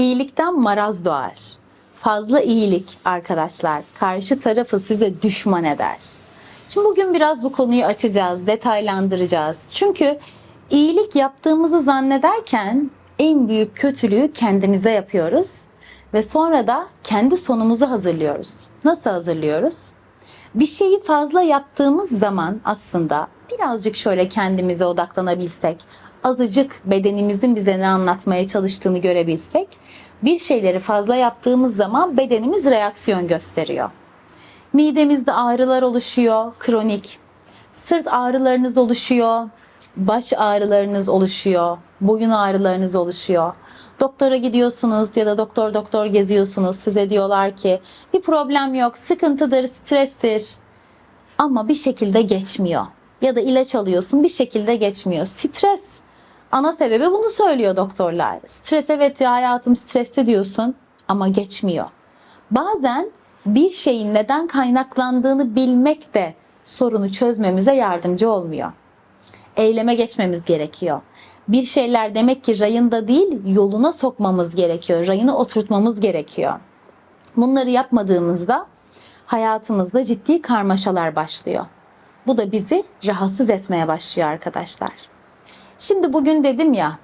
İyilikten maraz doğar. Fazla iyilik arkadaşlar karşı tarafı size düşman eder. Şimdi bugün biraz bu konuyu açacağız, detaylandıracağız. Çünkü iyilik yaptığımızı zannederken en büyük kötülüğü kendimize yapıyoruz ve sonra da kendi sonumuzu hazırlıyoruz. Nasıl hazırlıyoruz? Bir şeyi fazla yaptığımız zaman aslında birazcık şöyle kendimize odaklanabilsek, azıcık bedenimizin bize ne anlatmaya çalıştığını görebilsek, bir şeyleri fazla yaptığımız zaman bedenimiz reaksiyon gösteriyor. Midemizde ağrılar oluşuyor, kronik. Sırt ağrılarınız oluşuyor, baş ağrılarınız oluşuyor, boyun ağrılarınız oluşuyor. Doktora gidiyorsunuz ya da doktor doktor geziyorsunuz. Size diyorlar ki bir problem yok, sıkıntıdır, strestir. Ama bir şekilde geçmiyor. Ya da ilaç alıyorsun bir şekilde geçmiyor. Stres. Ana sebebi bunu söylüyor doktorlar. Stres evet ya hayatım stresli diyorsun ama geçmiyor. Bazen bir şeyin neden kaynaklandığını bilmek de sorunu çözmemize yardımcı olmuyor. Eyleme geçmemiz gerekiyor. Bir şeyler demek ki rayında değil yoluna sokmamız gerekiyor. Rayına oturtmamız gerekiyor. Bunları yapmadığımızda hayatımızda ciddi karmaşalar başlıyor. Bu da bizi rahatsız etmeye başlıyor arkadaşlar. Şimdi bugün dedim ya,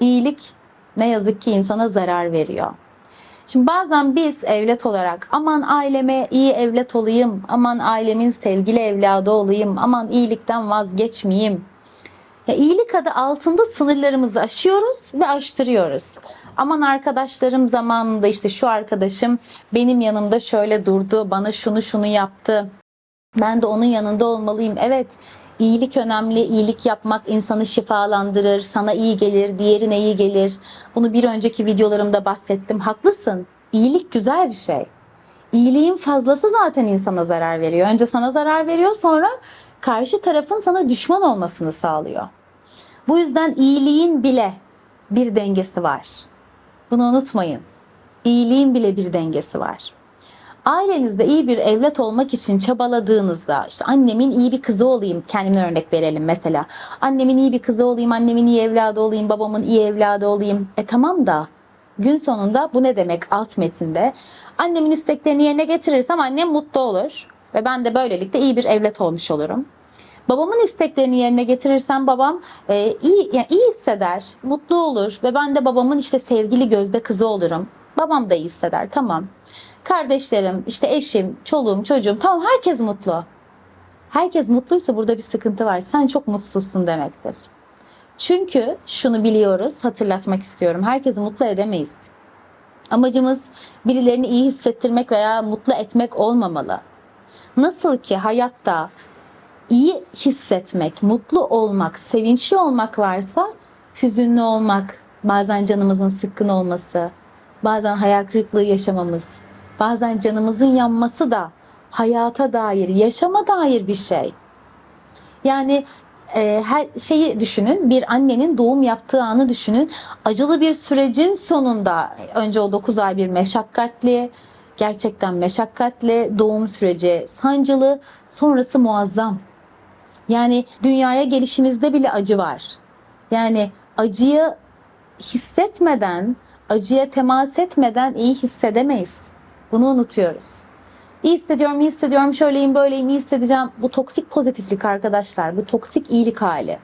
iyilik ne yazık ki insana zarar veriyor. Şimdi bazen biz evlat olarak aman aileme iyi evlat olayım, aman ailemin sevgili evladı olayım, aman iyilikten vazgeçmeyeyim. Ya iyilik adı altında sınırlarımızı aşıyoruz ve aştırıyoruz. Aman arkadaşlarım zamanında işte şu arkadaşım benim yanımda şöyle durdu, bana şunu şunu yaptı. Ben de onun yanında olmalıyım. Evet, iyilik önemli. İyilik yapmak insanı şifalandırır, sana iyi gelir, diğerine iyi gelir. Bunu bir önceki videolarımda bahsettim. Haklısın. İyilik güzel bir şey. İyiliğin fazlası zaten insana zarar veriyor. Önce sana zarar veriyor, sonra karşı tarafın sana düşman olmasını sağlıyor. Bu yüzden iyiliğin bile bir dengesi var. Bunu unutmayın. İyiliğin bile bir dengesi var. Ailenizde iyi bir evlat olmak için çabaladığınızda işte annemin iyi bir kızı olayım kendimden örnek verelim mesela. Annemin iyi bir kızı olayım, annemin iyi evladı olayım, babamın iyi evladı olayım. E tamam da gün sonunda bu ne demek alt metinde? Annemin isteklerini yerine getirirsem annem mutlu olur ve ben de böylelikle iyi bir evlat olmuş olurum. Babamın isteklerini yerine getirirsem babam e, iyi yani iyi hisseder, mutlu olur ve ben de babamın işte sevgili gözde kızı olurum. Babam da iyi hisseder tamam. Kardeşlerim, işte eşim, çoluğum, çocuğum tamam herkes mutlu. Herkes mutluysa burada bir sıkıntı var. Sen çok mutsuzsun demektir. Çünkü şunu biliyoruz, hatırlatmak istiyorum. Herkesi mutlu edemeyiz. Amacımız birilerini iyi hissettirmek veya mutlu etmek olmamalı. Nasıl ki hayatta iyi hissetmek, mutlu olmak, sevinçli olmak varsa hüzünlü olmak, bazen canımızın sıkkın olması, bazen hayal kırıklığı yaşamamız, bazen canımızın yanması da hayata dair, yaşama dair bir şey. Yani e, her şeyi düşünün. Bir annenin doğum yaptığı anı düşünün. Acılı bir sürecin sonunda önce o 9 ay bir meşakkatli, gerçekten meşakkatli doğum süreci sancılı, sonrası muazzam. Yani dünyaya gelişimizde bile acı var. Yani acıyı hissetmeden, acıya temas etmeden iyi hissedemeyiz. Bunu unutuyoruz. İyi hissediyorum, iyi hissediyorum, şöyleyim, böyleyim, iyi hissedeceğim. Bu toksik pozitiflik arkadaşlar. Bu toksik iyilik hali.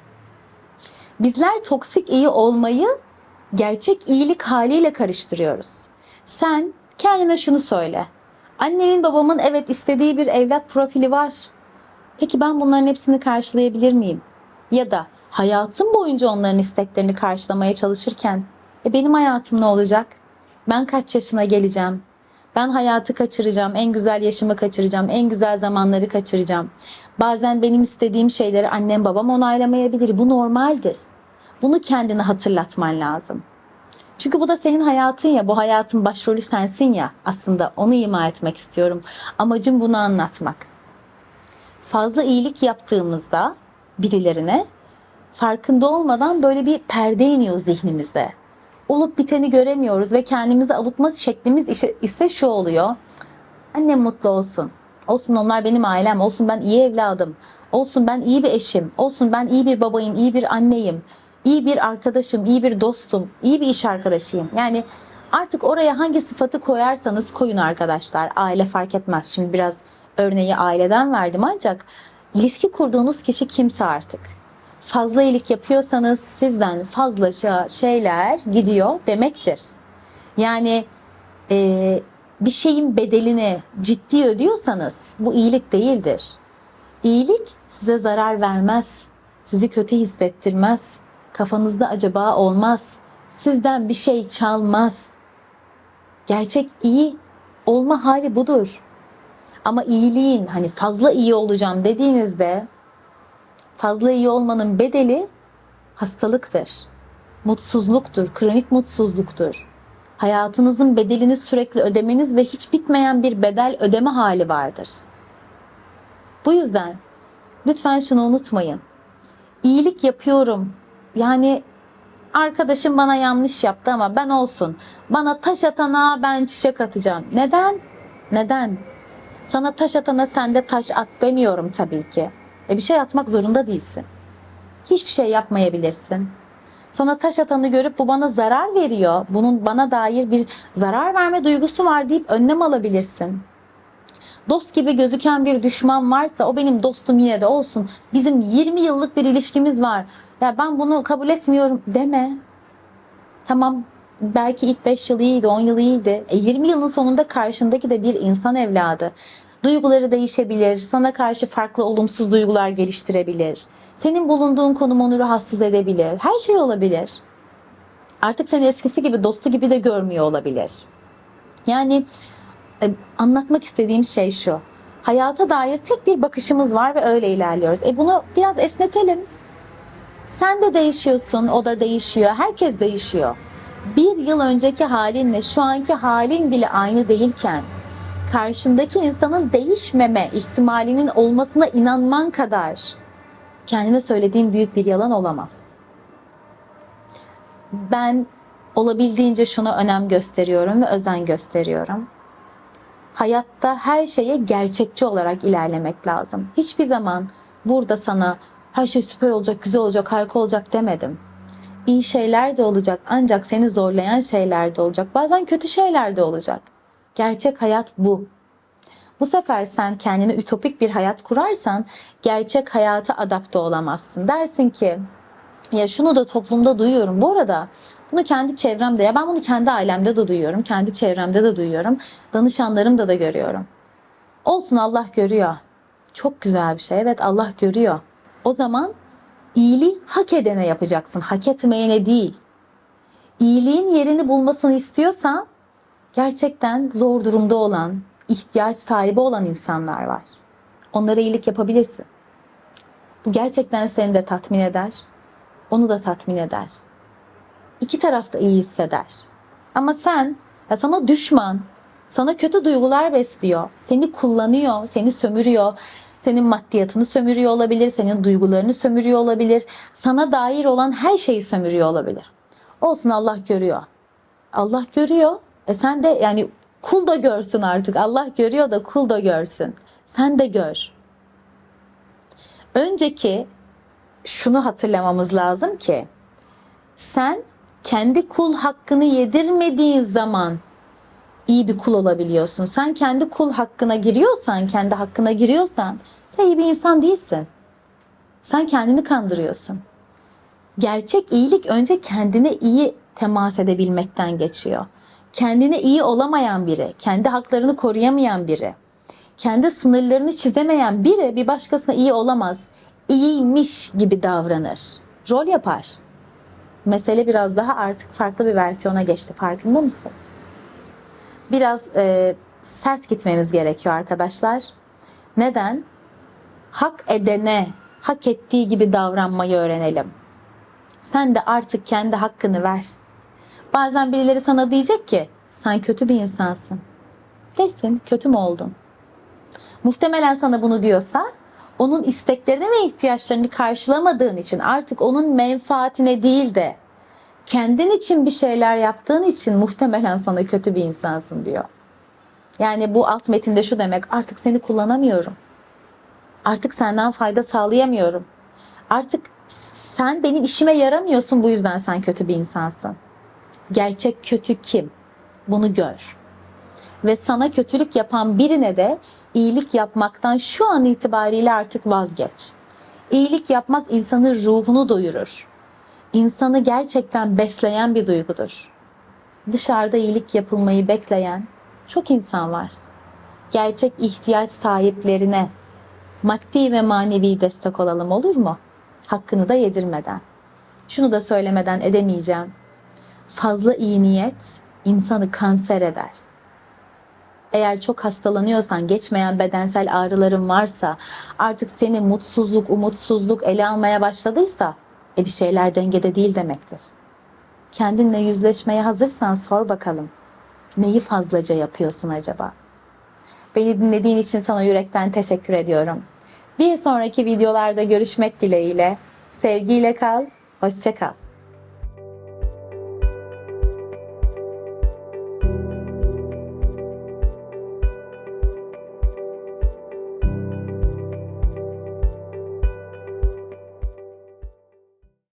Bizler toksik iyi olmayı gerçek iyilik haliyle karıştırıyoruz. Sen kendine şunu söyle. Annemin babamın evet istediği bir evlat profili var. Peki ben bunların hepsini karşılayabilir miyim? Ya da hayatım boyunca onların isteklerini karşılamaya çalışırken e benim hayatım ne olacak? Ben kaç yaşına geleceğim? Ben hayatı kaçıracağım, en güzel yaşımı kaçıracağım, en güzel zamanları kaçıracağım. Bazen benim istediğim şeyleri annem babam onaylamayabilir. Bu normaldir. Bunu kendine hatırlatman lazım. Çünkü bu da senin hayatın ya, bu hayatın başrolü sensin ya. Aslında onu ima etmek istiyorum. Amacım bunu anlatmak. Fazla iyilik yaptığımızda birilerine farkında olmadan böyle bir perde iniyor zihnimize olup biteni göremiyoruz ve kendimizi avutma şeklimiz ise şu oluyor. Annem mutlu olsun. Olsun onlar benim ailem. Olsun ben iyi evladım. Olsun ben iyi bir eşim. Olsun ben iyi bir babayım, iyi bir anneyim. iyi bir arkadaşım, iyi bir dostum, iyi bir iş arkadaşıyım. Yani Artık oraya hangi sıfatı koyarsanız koyun arkadaşlar. Aile fark etmez. Şimdi biraz örneği aileden verdim ancak ilişki kurduğunuz kişi kimse artık. Fazla iyilik yapıyorsanız sizden fazla şey- şeyler gidiyor demektir. Yani e, bir şeyin bedelini ciddi ödüyorsanız bu iyilik değildir. İyilik size zarar vermez, sizi kötü hissettirmez, kafanızda acaba olmaz, sizden bir şey çalmaz. Gerçek iyi olma hali budur. Ama iyiliğin hani fazla iyi olacağım dediğinizde fazla iyi olmanın bedeli hastalıktır. Mutsuzluktur, kronik mutsuzluktur. Hayatınızın bedelini sürekli ödemeniz ve hiç bitmeyen bir bedel ödeme hali vardır. Bu yüzden lütfen şunu unutmayın. İyilik yapıyorum. Yani arkadaşım bana yanlış yaptı ama ben olsun. Bana taş atana ben çiçek atacağım. Neden? Neden? Sana taş atana sen de taş at demiyorum tabii ki. E bir şey atmak zorunda değilsin. Hiçbir şey yapmayabilirsin. Sana taş atanı görüp bu bana zarar veriyor. Bunun bana dair bir zarar verme duygusu var deyip önlem alabilirsin. Dost gibi gözüken bir düşman varsa o benim dostum yine de olsun. Bizim 20 yıllık bir ilişkimiz var. Ya ben bunu kabul etmiyorum deme. Tamam belki ilk 5 yıl iyiydi, 10 yıl iyiydi. E 20 yılın sonunda karşındaki de bir insan evladı. Duyguları değişebilir, sana karşı farklı olumsuz duygular geliştirebilir. Senin bulunduğun konum onu rahatsız edebilir. Her şey olabilir. Artık seni eskisi gibi dostu gibi de görmüyor olabilir. Yani e, anlatmak istediğim şey şu. Hayata dair tek bir bakışımız var ve öyle ilerliyoruz. E bunu biraz esnetelim. Sen de değişiyorsun, o da değişiyor, herkes değişiyor. Bir yıl önceki halinle şu anki halin bile aynı değilken karşındaki insanın değişmeme ihtimalinin olmasına inanman kadar kendine söylediğin büyük bir yalan olamaz. Ben olabildiğince şuna önem gösteriyorum ve özen gösteriyorum. Hayatta her şeye gerçekçi olarak ilerlemek lazım. Hiçbir zaman burada sana her şey süper olacak, güzel olacak, harika olacak demedim. İyi şeyler de olacak ancak seni zorlayan şeyler de olacak. Bazen kötü şeyler de olacak. Gerçek hayat bu. Bu sefer sen kendine ütopik bir hayat kurarsan gerçek hayata adapte olamazsın. Dersin ki ya şunu da toplumda duyuyorum. Bu arada bunu kendi çevremde ya ben bunu kendi ailemde de duyuyorum. Kendi çevremde de duyuyorum. Danışanlarımda da görüyorum. Olsun Allah görüyor. Çok güzel bir şey. Evet Allah görüyor. O zaman iyiliği hak edene yapacaksın. Hak etmeyene değil. İyiliğin yerini bulmasını istiyorsan gerçekten zor durumda olan, ihtiyaç sahibi olan insanlar var. Onlara iyilik yapabilirsin. Bu gerçekten seni de tatmin eder. Onu da tatmin eder. İki taraf da iyi hisseder. Ama sen ya sana düşman, sana kötü duygular besliyor. Seni kullanıyor, seni sömürüyor. Senin maddiyatını sömürüyor olabilir, senin duygularını sömürüyor olabilir. Sana dair olan her şeyi sömürüyor olabilir. Olsun Allah görüyor. Allah görüyor. E sen de yani kul da görsün artık. Allah görüyor da kul da görsün. Sen de gör. Önceki şunu hatırlamamız lazım ki sen kendi kul hakkını yedirmediğin zaman iyi bir kul olabiliyorsun. Sen kendi kul hakkına giriyorsan, kendi hakkına giriyorsan sen iyi bir insan değilsin. Sen kendini kandırıyorsun. Gerçek iyilik önce kendine iyi temas edebilmekten geçiyor. Kendine iyi olamayan biri, kendi haklarını koruyamayan biri, kendi sınırlarını çizemeyen biri bir başkasına iyi olamaz. İyiymiş gibi davranır. Rol yapar. Mesele biraz daha artık farklı bir versiyona geçti. Farkında mısın? Biraz e, sert gitmemiz gerekiyor arkadaşlar. Neden? Hak edene hak ettiği gibi davranmayı öğrenelim. Sen de artık kendi hakkını ver. Bazen birileri sana diyecek ki sen kötü bir insansın. Desin kötü mü oldun? Muhtemelen sana bunu diyorsa onun isteklerini ve ihtiyaçlarını karşılamadığın için artık onun menfaatine değil de kendin için bir şeyler yaptığın için muhtemelen sana kötü bir insansın diyor. Yani bu alt metinde şu demek artık seni kullanamıyorum. Artık senden fayda sağlayamıyorum. Artık sen benim işime yaramıyorsun bu yüzden sen kötü bir insansın. Gerçek kötü kim? Bunu gör. Ve sana kötülük yapan birine de iyilik yapmaktan şu an itibariyle artık vazgeç. İyilik yapmak insanın ruhunu doyurur. İnsanı gerçekten besleyen bir duygudur. Dışarıda iyilik yapılmayı bekleyen çok insan var. Gerçek ihtiyaç sahiplerine maddi ve manevi destek olalım olur mu? Hakkını da yedirmeden. Şunu da söylemeden edemeyeceğim. Fazla iyi niyet insanı kanser eder. Eğer çok hastalanıyorsan, geçmeyen bedensel ağrıların varsa, artık seni mutsuzluk, umutsuzluk ele almaya başladıysa, e bir şeyler dengede değil demektir. Kendinle yüzleşmeye hazırsan sor bakalım. Neyi fazlaca yapıyorsun acaba? Beni dinlediğin için sana yürekten teşekkür ediyorum. Bir sonraki videolarda görüşmek dileğiyle. Sevgiyle kal, hoşça kal.